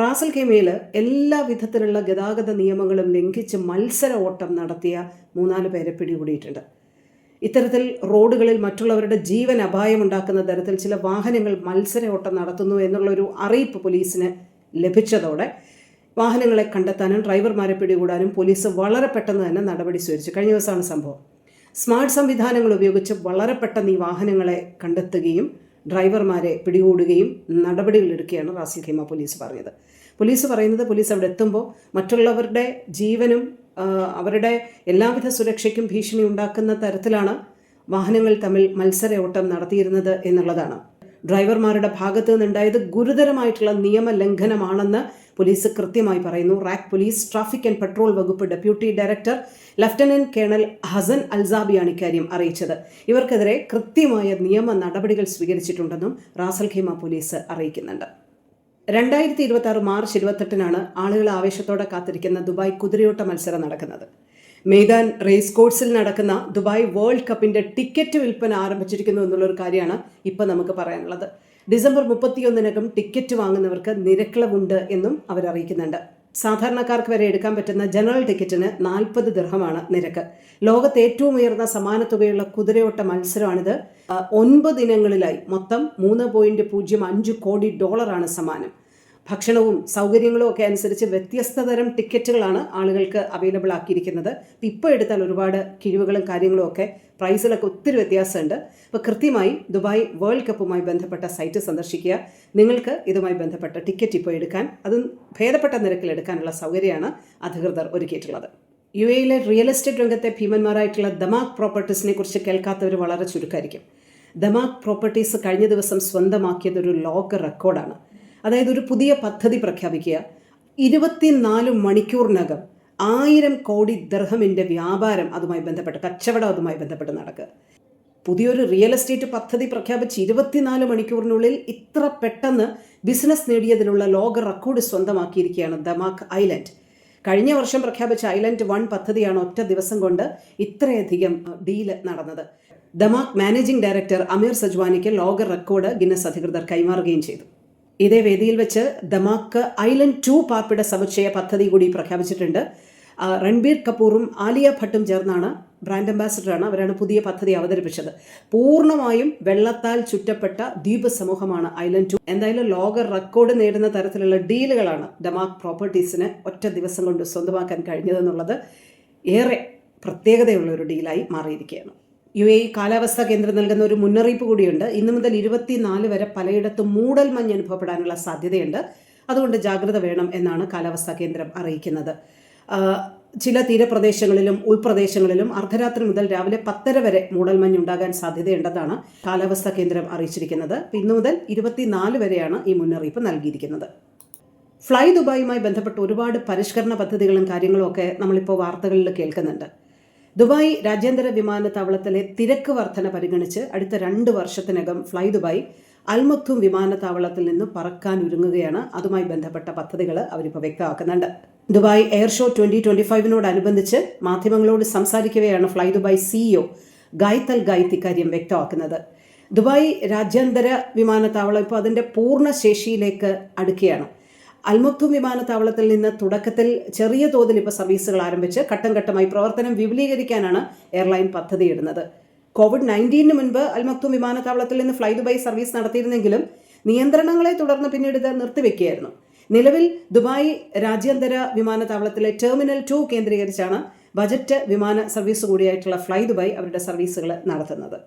Ras al ഖേമയിൽ എല്ലാ വിധത്തിലുള്ള ഗതാഗത നിയമങ്ങളും ലംഘിച്ച് മത്സര ഓട്ടം നടത്തിയ മൂന്നാൽ പേരെ പിടികൂടിയിട്ടുണ്ട്. ഇത്തരത്തിൽ റോഡുകളിൽ മറ്റുള്ളവരുടെ ജീവൻ അപായമുണ്ടാക്കുന്ന തരത്തിൽ ചില വാഹനങ്ങൾ മത്സര ഓട്ടം നടത്തുന്നു എന്നുള്ളൊരു അറിയിപ്പ് പോലീസിന് ലഭിച്ചതോടെ വാഹനങ്ങളെ കണ്ടെത്താനും ഡ്രൈവർമാരെ പിടികൂടാനും പോലീസ് വളരെ പെട്ടെന്ന് തന്നെ നടപടി സ്വീകരിച്ചു. കഴിഞ്ഞ ദിവസമാണ് സംഭവം. സ്മാർട്ട് സംവിധാനങ്ങൾ ഉപയോഗിച്ച് വളരെ പെട്ടെന്ന് ഈ വാഹനങ്ങളെ കണ്ടെത്തുകയും ഡ്രൈവർമാരെ പിടികൂടുകയും നടപടികളെടുക്കുകയാണ് റാസിൽ ഖീമ പോലീസ് പറഞ്ഞത്. പോലീസ് പറയുന്നത് പോലീസ് അവിടെ എത്തുമ്പോൾ മറ്റുള്ളവരുടെ ജീവനും അവരുടെ എല്ലാവിധ സുരക്ഷയ്ക്കും ഭീഷണി ഉണ്ടാക്കുന്ന തരത്തിലാണ് വാഹനങ്ങൾ തമ്മിൽ മത്സര ഓട്ടം നടത്തിയിരുന്നത് എന്നുള്ളതാണ്. ഡ്രൈവർമാരുടെ ഭാഗത്തു നിന്നുണ്ടായത് ഗുരുതരമായിട്ടുള്ള നിയമലംഘനമാണെന്ന് പോലീസ് കൃത്യമായി പറയുന്നു. RAK police traffic and patrol വകുപ്പ് deputy director lieutenant colonel Hasan അൽസാബിയാണ് ഇക്കാര്യം അറിയിച്ചത്. ഇവർക്കെതിരെ കൃത്യമായ നിയമ നടപടികൾ സ്വീകരിച്ചിട്ടുണ്ടെന്നും റാസൽ ഖീമ പോലീസ് അറിയിക്കുന്നുണ്ട്. രണ്ടായിരത്തി ഇരുപത്തി ആറ് മാർച്ച് ഇരുപത്തെട്ടിനാണ് ആളുകൾ ആവേശത്തോടെ കാത്തിരിക്കുന്ന ദുബായ് കുതിരയോട്ട മത്സരം നടക്കുന്നത്. മെയ്ദാൻ റേസ് കോഴ്സിൽ നടക്കുന്ന ദുബായ് വേൾഡ് കപ്പിന്റെ ടിക്കറ്റ് വിൽപ്പന ആരംഭിച്ചിരിക്കുന്നു എന്നുള്ളൊരു കാര്യമാണ് ഇപ്പം നമുക്ക് പറയാനുള്ളത്. ഡിസംബർ മുപ്പത്തിയൊന്നിനകം ടിക്കറ്റ് വാങ്ങുന്നവർക്ക് നിരക്കിളവുണ്ട് എന്നും അവർ അറിയിക്കുന്നുണ്ട്. സാധാരണക്കാർക്ക് വരെ എടുക്കാൻ പറ്റുന്ന ജനറൽ ടിക്കറ്റിന് നാൽപ്പത് ദിർഹമാണ് നിരക്ക്. ലോകത്ത് ഏറ്റവും ഉയർന്ന സമാന തുകയുള്ള കുതിരയോട്ട മത്സരമാണിത്. ഒൻപത് ഇനങ്ങളിലായി മൊത്തം മൂന്ന് പോയിന്റ് പൂജ്യം അഞ്ച് കോടി ഡോളറാണ് സമ്മാനം. ഭക്ഷണവും സൗകര്യങ്ങളും ഒക്കെ അനുസരിച്ച് വ്യത്യസ്ത തരം ടിക്കറ്റുകളാണ് ആളുകൾക്ക് അവൈലബിൾ ആക്കിയിരിക്കുന്നത്. ഇപ്പം ഇപ്പോൾ എടുത്താൽ ഒരുപാട് കിഴിവുകളും കാര്യങ്ങളും ഒക്കെ പ്രൈസിലൊക്കെ ഒത്തിരി വ്യത്യാസമുണ്ട്. അപ്പോൾ കൃത്യമായി ദുബായ് വേൾഡ് കപ്പുമായി ബന്ധപ്പെട്ട സൈറ്റ് സന്ദർശിക്കുക. നിങ്ങൾക്ക് ഇതുമായി ബന്ധപ്പെട്ട ടിക്കറ്റ് ഇപ്പോൾ എടുക്കാൻ അതും ഭേദപ്പെട്ട നിരക്കിൽ എടുക്കാനുള്ള സൗകര്യമാണ് അധികൃതർ ഒരുക്കിയിട്ടുള്ളത്. യു എയിലെ റിയൽ എസ്റ്റേറ്റ് രംഗത്തെ ഭീമന്മാരായിട്ടുള്ള ദമാക് പ്രോപ്പർട്ടീസിനെ കുറിച്ച് കേൾക്കാത്തവർ വളരെ ചുരുക്കമായിരിക്കും ദമാക് പ്രോപ്പർട്ടീസ് കഴിഞ്ഞ ദിവസം സ്വന്തമാക്കിയത് ഒരു ലോക റെക്കോർഡാണ് അതായത് ഒരു പുതിയ പദ്ധതി പ്രഖ്യാപിക്കുക. ഇരുപത്തിനാല് മണിക്കൂറിനകം ആയിരം കോടി ദർഹമിന്റെ വ്യാപാരം അതുമായി ബന്ധപ്പെട്ട് കച്ചവടം അതുമായി ബന്ധപ്പെട്ട് നടക്കുക. പുതിയൊരു റിയൽ എസ്റ്റേറ്റ് പദ്ധതി പ്രഖ്യാപിച്ച് ഇരുപത്തിനാല് മണിക്കൂറിനുള്ളിൽ ഇത്ര പെട്ടെന്ന് ബിസിനസ് നേടിയതിനുള്ള ലോക റെക്കോർഡ് സ്വന്തമാക്കിയിരിക്കുകയാണ് ദമാക് ഐലൻഡ്. കഴിഞ്ഞ വർഷം പ്രഖ്യാപിച്ച ഐലൻഡ് വൺ പദ്ധതിയാണ് ഒറ്റ ദിവസം കൊണ്ട് ഇത്രയധികം ഡീൽ നടന്നത്. ദമാക് മാനേജിംഗ് ഡയറക്ടർ അമീർ സജ്വാനിക്ക് ലോക റെക്കോർഡ് ഗിന്നസ് അധികൃതർ കൈമാറുകയും ചെയ്തു. ഇതേ വേദിയിൽ വെച്ച് ദമാക്ക് ഐലൻഡ് ടു പാർപ്പിട സമുച്ചയ പദ്ധതി കൂടി പ്രഖ്യാപിച്ചിട്ടുണ്ട്. രൺബീർ കപൂറും ആലിയ ഭട്ടും ചേർന്നാണ് ബ്രാൻഡ് അംബാസിഡറാണ് അവരാണ് പുതിയ പദ്ധതി അവതരിപ്പിച്ചത്. പൂർണമായും വെള്ളത്താൽ ചുറ്റപ്പെട്ട ദ്വീപ് സമൂഹമാണ് ഐലൻഡ് ടു. എന്തായാലും ലോക റെക്കോർഡ് നേടുന്ന തരത്തിലുള്ള ഡീലുകളാണ് ഡമാക് പ്രോപ്പർട്ടീസിന് ഒറ്റ ദിവസം കൊണ്ട് സ്വന്തമാക്കാൻ കഴിഞ്ഞതെന്നുള്ളത് ഏറെ പ്രത്യേകതയുള്ള ഒരു ഡീലായി മാറിയിരിക്കുകയാണ്. യു എ കാലാവസ്ഥാ കേന്ദ്രം നൽകുന്ന ഒരു മുന്നറിയിപ്പ് കൂടിയുണ്ട്. ഇന്നു മുതൽ ഇരുപത്തിനാല് വരെ പലയിടത്തും മൂടൽ മഞ്ഞ് അനുഭവപ്പെടാനുള്ള സാധ്യതയുണ്ട്. അതുകൊണ്ട് ജാഗ്രത വേണം എന്നാണ് കാലാവസ്ഥാ കേന്ദ്രം അറിയിക്കുന്നത്. ചില തീരപ്രദേശങ്ങളിലും ഉൾപ്രദേശങ്ങളിലും അർദ്ധരാത്രി മുതൽ രാവിലെ പത്തര വരെ മൂടൽമഞ്ഞ് ഉണ്ടാകാൻ സാധ്യതയുണ്ടെന്നാണ് കാലാവസ്ഥാ കേന്ദ്രം അറിയിച്ചിരിക്കുന്നത്. ഇന്നു മുതൽ ഇരുപത്തിനാല് വരെയാണ് ഈ മുന്നറിയിപ്പ് നൽകിയിരിക്കുന്നത്. ഫ്ലൈ ദുബായുമായി ബന്ധപ്പെട്ട് ഒരുപാട് പരിഷ്കരണ പദ്ധതികളും കാര്യങ്ങളും ഒക്കെ നമ്മളിപ്പോൾ വാർത്തകളിൽ കേൾക്കുന്നുണ്ട്. ദുബായ് രാജ്യാന്തര വിമാനത്താവളത്തിലെ തിരക്ക് വർധന പരിഗണിച്ച് അടുത്ത രണ്ട് വർഷത്തിനകം ഫ്ലൈ ദുബായ് അൽമത്തും വിമാനത്താവളത്തിൽ നിന്ന് പറക്കാൻ ഒരുങ്ങുകയാണ്. അതുമായി ബന്ധപ്പെട്ട പദ്ധതികൾ അവരിപ്പോൾ വ്യക്തമാക്കുന്നുണ്ട്. Dubai air show twenty twenty ഫൈവിനോടനുബന്ധിച്ച് മാധ്യമങ്ങളോട് സംസാരിക്കവെയാണ് fly Dubai CEO Ghaith Al Ghaith ഇക്കാര്യം വ്യക്തമാക്കുന്നത്. ദുബായ് രാജ്യാന്തര വിമാനത്താവളം ഇപ്പോൾ അതിന്റെ പൂർണ ശേഷിയിലേക്ക് അടുക്കുകയാണ്. അൽമക്തും വിമാനത്താവളത്തിൽ നിന്ന് തുടക്കത്തിൽ ചെറിയ തോതിൽ ഇപ്പോൾ സർവീസുകൾ ആരംഭിച്ച് ഘട്ടം ഘട്ടമായി പ്രവർത്തനം വിപുലീകരിക്കാനാണ് എയർലൈൻ പദ്ധതിയിടുന്നത്. കോവിഡ് നയന്റീനു മുൻപ് അൽമക്തും വിമാനത്താവളത്തിൽ നിന്ന് ഫ്ലൈ ദുബായ് സർവീസ് നടത്തിയിരുന്നെങ്കിലും നിയന്ത്രണങ്ങളെ തുടർന്ന് പിന്നീട് ഇത് നിർത്തിവെക്കുകയായിരുന്നു. നിലവിൽ ദുബായ് രാജ്യാന്തര വിമാനത്താവളത്തിലെ ടെർമിനൽ ടു കേന്ദ്രീകരിച്ചാണ് ബജറ്റ് വിമാന സർവീസ് കൂടിയായിട്ടുള്ള ഫ്ലൈ ദുബായ് അവരുടെ സർവീസുകൾ നടത്തുന്നത്.